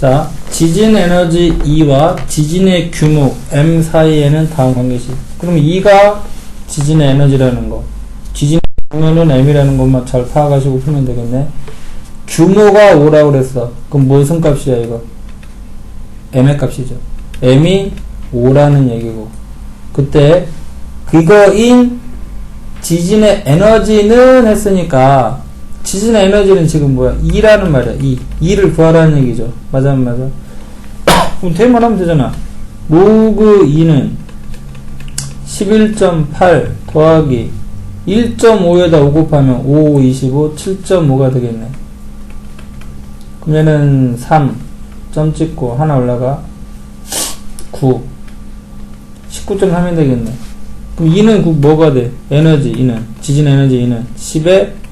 자, 지진 에너지 E와 지진의 규모 M 사이에는 다음 관계식. 그럼 E가 지진의 에너지라는 거. 지진의 규모는 M이라는 것만 잘 파악하시고 풀면 되겠네. 규모가 5라고 그랬어. 그럼 무슨 값이야, 이거? M의 값이죠. M이 5라는 얘기고. 그때, 그거인 지진의 에너지는 했으니까, 지진의 에너지는 지금 뭐야? 2라는 말이야. 2. 2를 구하라는 얘기죠. 맞아, 안 맞아? 그럼 대만 하면 되잖아. 로그 2는 11.8 더하기 1.5에다 5 곱하면 5, 25, 7.5가 되겠네. 얘는 3, 점 찍고 하나 올라가 9, 19.3이 되겠네. 그럼 2는 그 뭐가 돼? 에너지 2는 지진 에너지 2는 10에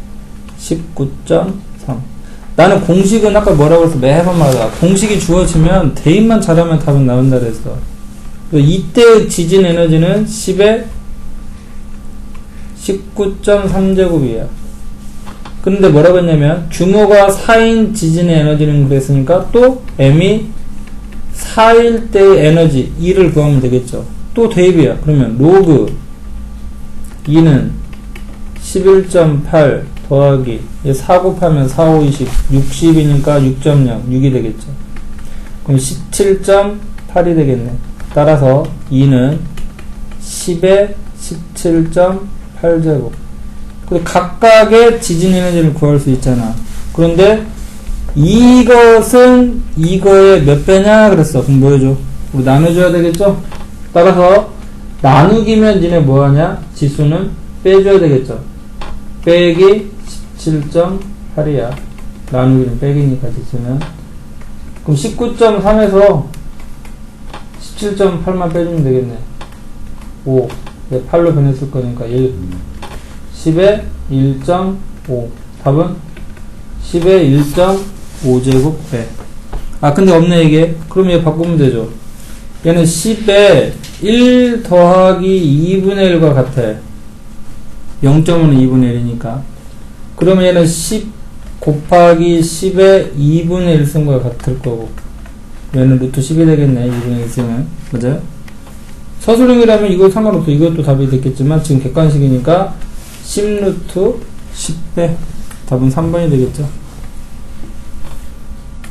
19.3 나는 공식은 아까 뭐라고 해서 매번 말하다 공식이 주어지면 대입만 잘하면 답은 나온다 그랬어. 이때 지진 에너지는 10에 19.3제곱이에요. 근데 뭐라고 했냐면 규모가 4인 지진의 에너지는 그랬으니까 또 m이 4일 때의 에너지 2를 구하면 되겠죠. 또 대입이야. 그러면 로그 2는 11.8 더하기. 4 곱하면 4, 5, 20 60이니까 6.0 6이 되겠죠. 그럼 17.8이 되겠네. 따라서 2는 10에 17.8제곱. 각각의 지진 에너지를 구할 수 있잖아. 그런데 이것은 이거의 몇 배냐? 그랬어. 그럼 뭐 해줘. 우리 나눠줘야 되겠죠? 따라서 나누기면 니네 뭐하냐? 지수는 빼줘야 되겠죠 빼기 17.8이야. 나누기는 빼기니까 지수는. 그럼 19.3에서 17.8만 빼주면 되겠네. 5. 8로 변했을 거니까 1. 10에 1.5. 답은 10에 1.5제곱 배. 아, 근데 없네, 이게. 그럼 얘 바꾸면 되죠. 얘는 10에 1 더하기 2분의 1과 같아. 0.5는 2분의 1이니까. 그러면 얘는 10 곱하기 10의 2분의 1쓴 거와 같을 거고. 얘는 루트 10이 되겠네. 2분의 1 쓰면. 맞아요? 서술형이라면 이거 상관없어. 이것도 답이 됐겠지만 지금 객관식이니까 10루트 10배. 답은 3번이 되겠죠.